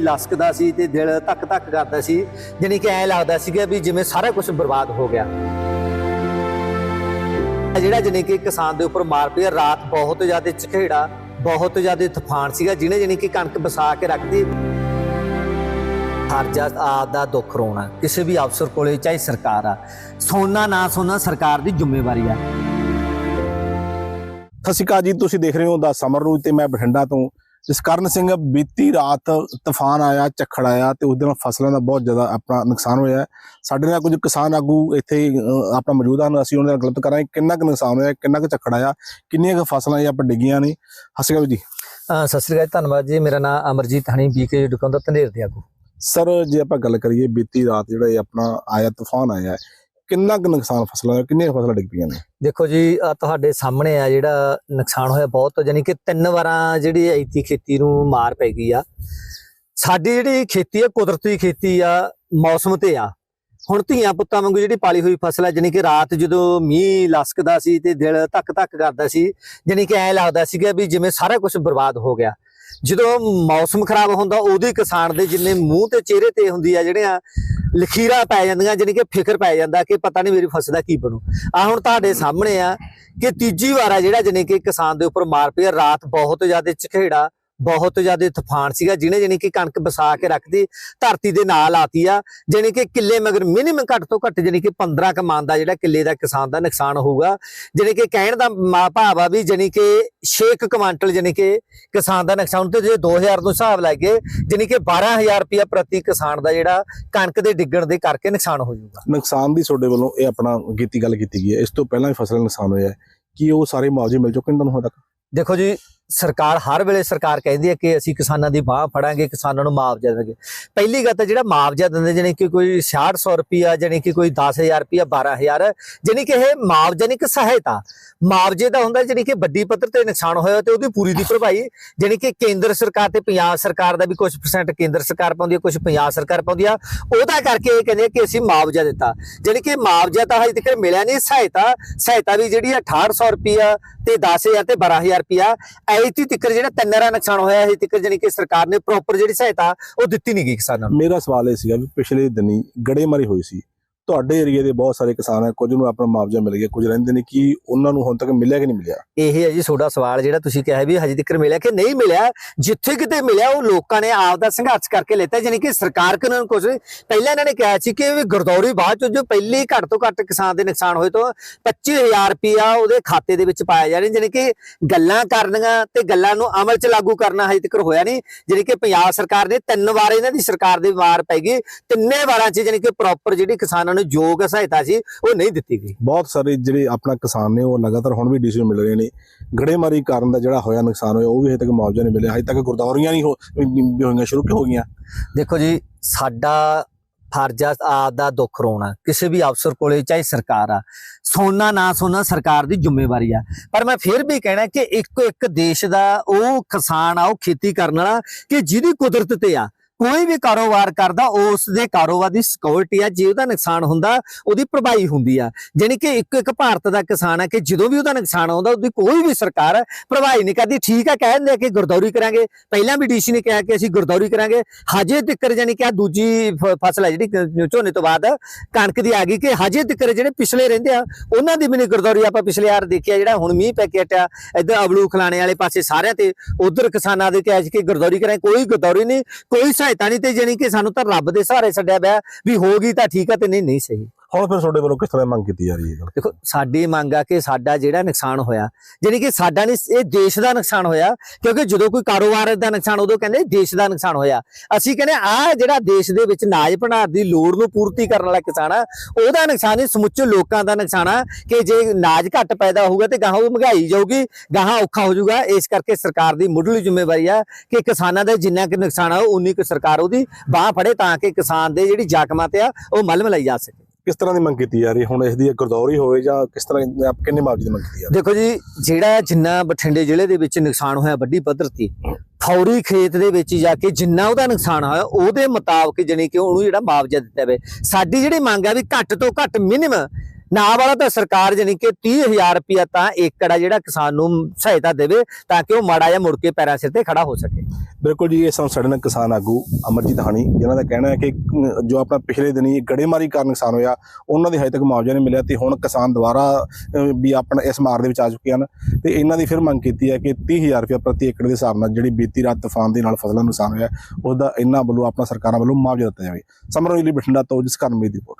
ਮੀਂਹ ਲਸਕਦਾ ਸੀ ਤੇ ਦਿਲ ਧੱਕ ਧੱਕ ਕਰਦਾ ਸੀ, ਜਾਣੀ ਕਿ ਐ ਲੱਗਦਾ ਸੀਗਾ ਵੀ ਜਿਵੇਂ ਸਾਰਾ ਕੁਝ ਬਰਬਾਦ ਹੋ ਗਿਆ। ਜਿਹੜਾ ਜਾਣੀ ਕਿ ਕਿਸਾਨ ਦੇ ਉੱਪਰ ਮਾਰ ਪਿਆ, ਰਾਤ ਬਹੁਤ ਜ਼ਿਆਦਾ ਝਖੇੜਾ ਬਹੁਤ ਜ਼ਿਆਦਾ ਤੂਫਾਨ ਸੀਗਾ, ਜਿਹਨੇ ਜਾਣੀ ਕਿ ਕਣਕ ਵਸਾ ਕੇ ਰੱਖਦੀ ਹਰ ਆਪ ਦਾ ਦੁੱਖ ਰੋਣਾ, ਕਿਸੇ ਵੀ ਅਫਸਰ ਕੋਲੇ, ਚਾਹੇ ਸਰਕਾਰ ਆ, ਸੋਨਾ ਨਾ ਸੋਨਾ ਸਰਕਾਰ ਦੀ ਜ਼ਿੰਮੇਵਾਰੀ ਆ। ਸਤਿ ਸ਼੍ਰੀ ਅਕਾਲ ਜੀ, ਤੁਸੀਂ ਦੇਖ ਰਹੇ ਹੋ ਦਾ ਸਮਰ ਰੂਜ ਤੇ ਮੈਂ ਬਠਿੰਡਾ ਤੋਂ ਜਸਕਰਨ ਸਿੰਘ ਬੀਤੀ ਰਾਤ ਤੂਫਾਨ ਆਇਆ ਝੱਖੜ ਆਇਆ ਤੇ ਉਸ ਦਿਨ ਫਸਲਾਂ ਦਾ ਬਹੁਤ ਜ਼ਿਆਦਾ ਆਪਣਾ ਨੁਕਸਾਨ ਹੋਇਆ। ਸਾਡੇ ਨਾਲ ਕੁਝ ਕਿਸਾਨ ਆਗੂ ਇੱਥੇ ਆਪਣਾ ਮੌਜੂਦ ਹਨ। ਅਸੀਂ ਉਹਨਾਂ ਨਾਲ ਗੱਲਬਾਤ ਕਰਾਂਗੇ ਕਿੰਨਾ ਕੁ ਨੁਕਸਾਨ ਹੋਇਆ ਕਿੰਨਾ ਕੁ ਝੱਖੜ ਆਇਆ ਕਿੰਨੀਆਂ ਕੁ ਫਸਲਾਂ ਇਹ ਆਪਾਂ ਡਿੱਗੀਆਂ ਨੇ। ਹਸੀ ਜੀ। ਸਤਿ ਸ੍ਰੀ ਅਕਾਲ ਧੰਨਵਾਦ ਜੀ। ਮੇਰਾ ਨਾਮ ਅਮਰਜੀਤ ਹਣੀ ਬੀਕੇ ਦੁਕਾਨ ਦਾ ਧਨੇਰ ਦੇ ਆਗੂ। ਸਰ ਜੇ ਆਪਾਂ ਗੱਲ ਕਰੀਏ ਬੀਤੀ ਰਾਤ ਜਿਹੜਾ ਇਹ ਆਪਣਾ ਆਇਆ ਤੂਫਾਨ ਆਇਆ ਹੈ, ਕਿੰਨਾ ਕੁ ਨੁਕਸਾਨ ਫਸਲਾਂ ਦਾ, ਕਿੰਨੀਆਂ ਫਸਲਾਂ ਡਿੱਗ ਪਈਆਂ ਨੇ? ਦੇਖੋ ਜੀ ਆਹ ਤੁਹਾਡੇ ਸਾਹਮਣੇ ਆ ਜਿਹੜਾ ਨੁਕਸਾਨ ਹੋਇਆ ਬਹੁਤ ਯਾਨੀ ਕਿ ਤਿੰਨ ਵਾਰਾਂ ਜਿਹੜੀ ਐਤੀ ਖੇਤੀ ਨੂੰ ਮਾਰ ਪੈ ਗਈ ਆ। ਸਾਡੀ ਜਿਹੜੀ ਖੇਤੀ ਆ, ਕੁਦਰਤੀ ਖੇਤੀ ਆ, ਮੌਸਮ ਤੇ ਆ। ਹੁਣ ਧੀਆਂ ਪੁੱਤਾਂ ਵਾਂਗੂ ਜਿਹੜੀ ਪਾਲੀ ਹੋਈ ਫਸਲ ਆ, ਜਾਣੀ ਕਿ ਰਾਤ ਜਦੋਂ ਮੀਂਹ ਲਸਕਦਾ ਸੀ ਤੇ ਦਿਲ ਧੱਕ ਧੱਕ ਕਰਦਾ ਸੀ, ਜਾਣੀ ਕਿ ਐ ਲੱਗਦਾ ਸੀਗਾ ਵੀ ਜਿਵੇਂ ਸਾਰਾ ਕੁਝ ਬਰਬਾਦ ਹੋ ਗਿਆ। ਜਦੋਂ ਮੌਸਮ ਖਰਾਬ ਹੁੰਦਾ ਉਹਦੇ ਕਿਸਾਨ ਦੇ ਜਿੰਨੇ ਮੂੰਹ ਤੇ ਚਿਹਰੇ ਤੇ ਹੁੰਦੀ ਆ ਜਿਹੜੀਆਂ ਲਖੀਰਾਂ ਪੈ ਜਾਂਦੀਆਂ, ਜਾਣੀ ਕਿ ਫਿਕਰ ਪੈ ਜਾਂਦਾ ਕਿ ਪਤਾ ਨਹੀਂ ਮੇਰੀ ਫਸਲ ਦਾ ਕੀ ਬਣੂ। ਆ ਹੁਣ ਤੁਹਾਡੇ ਸਾਹਮਣੇ ਆ ਕਿ ਤੀਜੀ ਵਾਰ ਆ ਜਿਹੜਾ ਜਾਣੀ ਕਿ ਕਿਸਾਨ ਦੇ ਉੱਪਰ ਮਾਰ ਪਿਆ, ਰਾਤ ਬਹੁਤ ਜ਼ਿਆਦਾ ਝਖੇੜਾ ਬਹੁਤ ਜ਼ਿਆਦਾ ਤੂਫਾਨ ਸੀਗਾ ਜਿਹਨੇ ਜਾਣੀ ਕਿ ਕਣਕ ਵਸਾ ਕੇ ਰੱਖਦੀ ਧਰਤੀ ਦੇ ਨਾਲ ਆਤੀ ਆ ਜਾਣੀ ਕਿ ਕਿੱਲੇ ਮਗਰ ਮਿਨੀਮਮ ਘੱਟ ਤੋਂ ਘੱਟ ਜਾਣੀ ਕਿ 15 ਕਮਾਨ ਦਾ ਜਿਹੜਾ ਕਿੱਲੇ ਦਾ ਕਿਸਾਨ ਦਾ ਨੁਕਸਾਨ ਹੋਊਗਾ। ਜਾਣੀ ਕਿ ਕਹਿਣ ਦਾ ਮਾ- ਭਾਵ ਆ ਵੀ ਜਾਣੀ ਕਿ 6 ਕੁਆਂਟਲ ਜਾਣੀ ਕਿ ਕਿਸਾਨ ਦਾ ਨੁਕਸਾਨ ਤੇ ਜੇ 2000 ਤੋਂ ਹਿਸਾਬ ਲਾਈਏ ਜਾਣੀ ਕਿ 12000 ਰੁਪਇਆ ਪ੍ਰਤੀ ਕਿਸਾਨ ਦਾ ਜਿਹੜਾ ਕਣਕ ਦੇ ਡਿੱਗਣ ਦੇ ਕਰਕੇ ਨੁਕਸਾਨ ਹੋ ਜਾਊਗਾ। ਨੁਕਸਾਨ ਦੀ ਤੁਹਾਡੇ ਵੱਲੋਂ ਇਹ ਆਪਣਾ ਕੀਤੀ ਗੱਲ ਕੀਤੀ ਗਈ ਹੈ। ਇਸ ਤੋਂ ਪਹਿਲਾਂ ਵੀ ਫਸਲਾਂ ਨੁਕਸਾਨ ਹੋਇਆ ਹੈ। ਕੀ ਉਹ ਸਾਰੇ ਮੁਆਵਜ਼ੇ ਮਿਲ ਚੁੱਕੇ ਨੇ ਤੁਹਾਨੂੰ ਹੁਣ ਤੱਕ? ਦੇਖੋ ਜੀ ਸਰਕਾਰ ਹਰ ਵੇਲੇ ਸਰਕਾਰ ਕਹਿੰਦੀ ਹੈ ਕਿ ਅਸੀਂ ਕਿਸਾਨਾਂ ਦੀ ਬਾਹ ਫੜਾਂਗੇ, ਕਿਸਾਨਾਂ ਨੂੰ ਮੁਆਵਜ਼ਾ ਦੇਵਾਂਗੇ। ਪਹਿਲੀ ਗੱਲ ਤਾਂ ਜਿਹੜਾ ਮੁਆਵਜ਼ਾ ਦਿੰਦੇ, ਜਾਣੀ ਕਿ ਕੋਈ 6600 ਰੁਪਿਆ ਜਾਣੀ ਕਿ ਕੋਈ 10000 ਰੁਪਿਆ 12000 ਜਾਣੀ ਕਿ ਇਹ ਮੁਆਵਜ਼ਾ ਨਹੀਂ ਕਿ ਸਹਾਇਤਾ। ਮੁਆਵਜ਼ੇ ਦਾ ਹੁੰਦਾ, ਜਾਣੀ ਕਿ ਵੱਡੀ ਪੱਧਰ ਤੇ ਨੁਕਸਾਨ ਹੋਇਆ ਤੇ ਉਹਦੀ ਪੂਰੀ ਦੀ ਭਰਪਾਈ, ਜਾਣੀ ਕਿ ਕੇਂਦਰ ਸਰਕਾਰ ਤੇ ਪੰਜਾਬ ਸਰਕਾਰ ਦਾ ਵੀ ਕੁਝ ਪਰਸੈਂਟ ਕੇਂਦਰ ਸਰਕਾਰ ਪਾਉਂਦੀ ਹੈ ਕੁਝ ਪੰਜਾਬ ਸਰਕਾਰ ਪਾਉਂਦੀ ਆ, ਉਹਦਾ ਕਰਕੇ ਇਹ ਕਹਿੰਦੇ ਆ ਕਿ ਅਸੀਂ ਮੁਆਵਜ਼ਾ ਦਿੱਤਾ। ਜਾਣੀ ਕਿ ਮੁਆਵਜ਼ਾ ਤਾਂ ਹਜੇ ਤੱਕ ਮਿਲਿਆ ਨਹੀਂ, ਸਹਾਇਤਾ ਸਹਾਇਤਾ ਵੀ ਜਿਹੜੀ ਆ 6800 ਰੁਪਿਆ ਤੇ 10000 ਤੇ 12000 ਰੁਪਿਆ ਐਤੀ ਤਿੱਕਰ ਜਿਹੜਾ ਤਿੰਨ ਦਾ ਨੁਕਸਾਨ ਹੋਇਆ ਹੈ ਤਿੱਕਰ ਜਾਣੀ ਕਿ ਸਰਕਾਰ ਨੇ ਪ੍ਰੋਪਰ ਜਿਹੜੀ ਸਹਾਇਤਾ ਉਹ ਦਿੱਤੀ ਨਹੀਂ ਗਈ ਕਿਸਾਨਾਂ ਨੂੰ। ਮੇਰਾ ਸਵਾਲ ਇਹ ਸੀਗਾ ਵੀ ਪਿਛਲੇ ਦਿਨੀ ਗੜੇਮਾਰੀ ਹੋਈ ਸੀ। ਤੁਹਾਡੇ ਏਰੀਆ ਦੇ ਬਹੁਤ ਸਾਰੇ ਕਿਸਾਨ ਹੈ, ਕੁਝ ਨੂੰ ਆਪਣਾ ਮੁਆਵਜ਼ਾ ਮਿਲ ਗਿਆ, ਕੁਝ ਰਹਿੰਦੇ ਨੇ, ਕਿ ਉਹਨਾਂ ਨੂੰ ਹੁਣ ਤੱਕ ਮਿਲਿਆ ਕਿ ਨਹੀਂ ਮਿਲਿਆ? ਇਹ ਹੈ ਜੀ ਤੁਹਾਡਾ ਸਵਾਲ ਜਿਹੜਾ ਤੁਸੀਂ ਕਿਹਾ ਵੀ ਹਜੇ ਤੱਕ ਮਿਲਿਆ ਕਿ ਨਹੀਂ ਮਿਲਿਆ, ਜਿੱਥੇ ਕਿਤੇ ਮਿਲਿਆ ਉਹ ਲੋਕਾਂ ਨੇ ਆਪ ਦਾ ਸੰਘਰਸ਼ ਕਰਕੇ ਲੈਤਾ ਯਾਨੀ ਕਿ ਸਰਕਾਰ ਕਾਨੂੰਨ ਕੁਝ ਪਹਿਲਾਂ ਇਹਨਾਂ ਨੇ ਕਿਹਾ ਸੀ ਕਿ ਗਰਦੌਰੀ ਬਾਅਦ ਚ ਜੋ ਪਹਿਲੀ ਘੱਟ ਤੋਂ ਘੱਟ ਕਿਸਾਨ ਦੇ ਨੁਕਸਾਨ ਹੋਏ ਤੋਂ 25000 ਰੁਪਇਆ ਉਹਦੇ ਖਾਤੇ ਦੇ ਵਿੱਚ ਪਾਇਆ ਜਾ ਰਿਹਾ ਯਾਨੀ ਕਿ ਗੱਲਾਂ ਕਰਨੀਆਂ ਤੇ ਗੱਲਾਂ ਨੂੰ ਅਮਲ ਚ ਲਾਗੂ ਕਰਨਾ ਹਜੇ ਤੱਕ ਹੋਇਆ ਨਹੀਂ ਯਾਨੀ ਕਿ ਪੰਜਾਬ ਸਰਕਾਰ ਨੇ ਤਿੰਨ ਵਾਰ ਇਹਨਾਂ ਦੀ ਸਰਕਾਰ ਦੀ ਵਾਰ ਪੈ ਗਈ ਤਿੰਨੇ ਵਾਰਾਂ ਚ ਯਾਨੀ ਕਿ ਪ੍ਰੋਪਰ ਜਿਹੜੀ ਕਿਸਾਨਾਂ ਨੂੰ ਯੋਗ ਸਹਾਇਤਾ ਸੀ ਉਹ ਨਹੀਂ ਦਿੱਤੀ ਗਈ। ਬਹੁਤ ਸਾਰੇ ਜਿਹੜੇ ਆਪਣਾ ਕਿਸਾਨ ਨੇ ਉਹ ਲਗਾਤਾਰ ਹੁਣ ਵੀ ਡੀਸੀ ਮਿਲ ਰਹੇ ਨੇ। ਗੜੇਮਾਰੀ ਕਾਰਨ ਦਾ ਜਿਹੜਾ ਹੋਇਆ ਨੁਕਸਾਨ ਹੋਇਆ ਉਹ ਵੀ ਹਜੇ ਤੱਕ ਮੁਆਵਜ਼ਾ ਨਹੀਂ ਮਿਲਿਆ। ਹਜੇ ਤੱਕ ਗੁਰਦੌਰੀਆਂ ਨਹੀਂ ਹੋ ਹੋਈਆਂ ਸ਼ੁਰੂ ਕਿ ਹੋ ਗਈਆਂ ਦੇਖੋ ਜੀ ਸਾਡਾ ਫਰਜ਼ ਆ ਆਪ ਦਾ ਦੁੱਖ ਰੋਣਾ। ਕਿਸੇ ਵੀ ਅਫਸਰ ਕੋਲੇ ਚਾਹੇ ਸਰਕਾਰ ਆ ਸੋਨਾ ਨਾ ਸੋਨਾ ਸਰਕਾਰ ਦੀ ਜ਼ਿੰਮੇਵਾਰੀ ਆ। ਪਰ ਮੈਂ ਫਿਰ ਵੀ ਕਹਿਣਾ ਕਿ ਇੱਕੋ ਇੱਕ ਦੇਸ਼ ਦਾ ਉਹ ਕਿਸਾਨ ਆ ਉਹ ਖੇਤੀ ਕਰਨ ਵਾਲਾ ਕਿ ਜਿਹਦੀ ਕੁਦਰਤ ਤੇ ਆ ਕੋਈ ਵੀ ਕਾਰੋਬਾਰ ਕਰਦਾ ਉਸ ਦੇ ਕਾਰੋਬਾਰ ਦੀ ਸਿਕਿਉਰਿਟੀ ਆ, ਜੇ ਉਹਦਾ ਨੁਕਸਾਨ ਹੁੰਦਾ, ਉਹਦੀ ਭਰਪਾਈ ਹੁੰਦੀ ਆ। ਜਾਣੀ ਕਿ ਇੱਕ ਇੱਕ ਭਾਰਤ ਦਾ ਕਿਸਾਨ ਆ ਕਿ ਜਦੋਂ ਵੀ ਉਹਦਾ ਨੁਕਸਾਨ ਆਉਂਦਾ, ਉਹਦੀ ਕੋਈ ਵੀ ਸਰਕਾਰ ਭਰਪਾਈ ਨਹੀਂ ਕਰਦੀ। ਠੀਕ ਆ, ਕਹਿ ਦਿੰਦੇ ਕਿ ਗੁਰਦੌਰੀ ਕਰਾਂਗੇ। ਪਹਿਲਾਂ ਵੀ ਡੀਸੀ ਨੇ ਕਿਹਾ ਕਿ ਅਸੀਂ ਗੁਰਦੌਰੀ ਕਰਾਂਗੇ। ਹਜੇ ਤੱਕ ਜਾਨੀ ਕਿ ਆ ਦੂਜੀ ਫ- ਫਸਲ ਹੈ ਜਿਹੜੀ ਝੋਨੇ ਤੋਂ ਬਾਅਦ ਕਣਕ ਦੀ ਆ ਗਈ ਕਿ ਹਜੇ ਤੱਕ ਜਿਹੜੇ ਪਿਛਲੇ ਰਹਿੰਦੇ ਆ, ਉਹਨਾਂ ਦੀ ਵੀ ਨਹੀਂ ਗੁਰਦੌਰੀ ਆਪਾਂ ਪਿਛਲੇ ਯਾਰ ਦੇਖਿਆ, ਜਿਹੜਾ ਹੁਣ ਮੀਂਹ ਪੈ ਕੇ ਹਟਿਆ, ਇੱਧਰ ਅਬਲੂ ਖਲਾਣੇ ਵਾਲੇ ਪਾਸੇ ਸਾਰਿਆਂ ਤੇ, ਉਧਰ ਕਿਸਾਨਾਂ ਦੇ ਤੇ ਅੱਜ ਕਿ ਗੁਰਦੌਰੀ ਕਰਾਂ ਕੋਈ ਗੁਰਦੌਰੀ ਨਹੀਂ, ਕੋਈ ਸਹਾਇਤਾ ਨਹੀਂ ਤੇ ਜਾਨੀ ਕਿ ਸਾਨੂੰ ਤਾਂ ਰੱਬ ਦੇ ਸਹਾਰੇ ਛੱਡਿਆ ਪਿਆ ਵੀ ਹੋ ਗਈ ਤਾਂ ਠੀਕ ਆ ਤੇ ਨਹੀਂ ਨਹੀਂ ਸਹੀ। ਹੁਣ ਫਿਰ ਤੁਹਾਡੇ ਵੱਲੋਂ ਕਿਸ ਤਰ੍ਹਾਂ ਮੰਗ ਕੀਤੀ ਜਾ ਰਹੀ ਹੈ ਦੇਖੋ, ਸਾਡੀ ਮੰਗ ਆ ਕਿ ਸਾਡਾ ਜਿਹੜਾ ਨੁਕਸਾਨ ਹੋਇਆ, ਜਾਣੀ ਕਿ ਸਾਡਾ ਨਹੀਂ, ਇਹ ਦੇਸ਼ ਦਾ ਨੁਕਸਾਨ ਹੋਇਆ, ਕਿਉਂਕਿ ਜਦੋਂ ਕੋਈ ਕਾਰੋਬਾਰ ਦਾ ਨੁਕਸਾਨ, ਉਦੋਂ ਕਹਿੰਦੇ ਦੇਸ਼ ਦਾ ਨੁਕਸਾਨ ਹੋਇਆ। ਅਸੀਂ ਕਹਿੰਦੇ, ਆ ਜਿਹੜਾ ਦੇਸ਼ ਦੇ ਵਿੱਚ ਨਾਜ ਭੰਡਾਰ ਦੀ ਲੋੜ ਨੂੰ ਪੂਰਤੀ ਕਰਨ ਵਾਲਾ ਕਿਸਾਨ ਆ, ਉਹਦਾ ਨੁਕਸਾਨ ਨਹੀਂ, ਸਮੁੱਚੇ ਲੋਕਾਂ ਦਾ ਨੁਕਸਾਨ ਆ, ਕਿ ਜੇ ਨਾਜ ਘੱਟ ਪੈਦਾ ਹੋਊਗਾ ਤੇ ਗਾਹਾਂ ਉਹ ਮਹਿੰਗਾਈ ਜਾਊਗੀ, ਗਾਹਾਂ ਔਖਾ ਹੋ ਜਾਊਗਾ। ਇਸ ਕਰਕੇ ਸਰਕਾਰ ਦੀ ਮੁੱਢਲੀ ਜ਼ਿੰਮੇਵਾਰੀ ਆ ਕਿ ਕਿਸਾਨਾਂ ਦਾ ਜਿੰਨਾ ਕਿ ਨੁਕਸਾਨ ਆ, ਉਨੀ ਕੁ ਸਰਕਾਰ ਉਹਦੀ ਬਾਹ ਫੜੇ ਤਾਂ ਕਿ ਕਿਸਾਨ ਦੇ ਜਿਹੜੀ ਜਾਕਮਾਂ ਤੇ ਆ, ਉਹ ਮਲਮ ਲਈ ਜਾ ਸਕੇ। ਕਿਸ ਤਰ੍ਹਾਂ ਦੀ ਮੰਗ ਕੀਤੀ ਜਾ ਰਹੀ ਹੁਣ ਇਸ ਦੀ ਗੁਰਦੌਰੀ ਹੋਵੇ ਜਾਂ ਕਿਸ ਤਰ੍ਹਾਂ ਆਪ ਕਿੰਨੇ ਮੁਆਵਜ਼ੇ ਦੀ ਮੰਗ ਕੀਤੀ ਜਾ ਰਹੀ ਦੇਖੋ ਜੀ, ਜਿਹੜਾ ਜਿੰਨਾ ਬਠਿੰਡੇ ਜ਼ਿਲ੍ਹੇ ਦੇ ਵਿੱਚ ਨੁਕਸਾਨ ਹੋਇਆ ਵੱਡੀ ਪੱਧਰ ਤੇ, ਫੌਰੀ ਖੇਤ ਦੇ ਵਿੱਚ ਜਾ ਕੇ ਜਿੰਨਾ ਉਹਦਾ ਨੁਕਸਾਨ ਹੋਇਆ, ਉਹਦੇ ਮੁਤਾਬਕ ਜਾਣੀ ਕਿ ਉਹਨੂੰ ਜਿਹੜਾ ਮੁਆਵਜ਼ਾ ਦਿੱਤਾ ਜਾਵੇ। ਸਾਡੀ ਜਿਹੜੀ ਮੰਗ ਆ ਵੀ ਘੱਟ ਤੋਂ ਘੱਟ ਮਿਨੀਮਮ ਨਾ ਵਾਲਾ ਤਾਂ ਸਰਕਾਰ ਜਾਨੀ ਕਿ 30000 ਰੁਪਇਆ ਤਾਂ ਏਕੜ ਆ ਜਿਹੜਾ ਕਿਸਾਨ ਨੂੰ ਸਹਾਇਤਾ ਦੇਵੇ ਤਾਂ ਕਿ ਉਹ ਮਾੜਾ ਜਿਹਾ ਮੁੜ ਕੇ ਪੈਰਾਂ ਸਿਰ ਤੇ ਖੜਾ ਹੋ ਸਕੇ। ਬਿਲਕੁਲ ਜੀ, ਇਹ ਸਨ ਸਾਡੇ ਨਾਲ ਕਿਸਾਨ ਆਗੂ ਅਮਰਜੀਤ ਹਾਣੀ, ਜਿਨ੍ਹਾਂ ਦਾ ਕਹਿਣਾ ਹੈ ਕਿ ਜੋ ਆਪਣਾ ਪਿਛਲੇ ਦਿਨੀ ਗੜੇਮਾਰੀ ਕਾਰਨ ਨੁਕਸਾਨ ਹੋਇਆ, ਉਹਨਾਂ ਦੇ ਹਜੇ ਤੱਕ ਮੁਆਵਜ਼ਾ ਨਹੀਂ ਮਿਲਿਆ ਤੇ ਹੁਣ ਕਿਸਾਨ ਦੁਬਾਰਾ ਵੀ ਆਪਣਾ ਇਸ ਮਾਰ ਦੇ ਵਿੱਚ ਆ ਚੁੱਕੇ ਹਨ ਤੇ ਇਹਨਾਂ ਦੀ ਫਿਰ ਮੰਗ ਕੀਤੀ ਹੈ ਕਿ 30000 ਰੁਪਏ ਪ੍ਰਤੀ ਏਕੜ ਦੇ ਹਿਸਾਬ ਨਾਲ ਜਿਹੜੀ ਬੀਤੀ ਰਾਤ ਤੂਫਾਨ ਦੇ ਨਾਲ ਫਸਲਾਂ ਨੂੰ ਨੁਕਸਾਨ ਹੋਇਆ, ਉਹਦਾ ਇਹਨਾਂ ਵੱਲੋਂ, ਆਪਣਾ ਸਰਕਾਰਾਂ ਵੱਲੋਂ ਮੁਆਵਜ਼ਾ ਦਿੱਤਾ ਜਾਵੇ। ਸਮਰੋਂ ਲਈ ਬਠਿੰਡਾ ਤੋਂ, ਜਿਸ ਕਾਰਨ ਮੇਰੀ ਰਿਪੋਰਟ।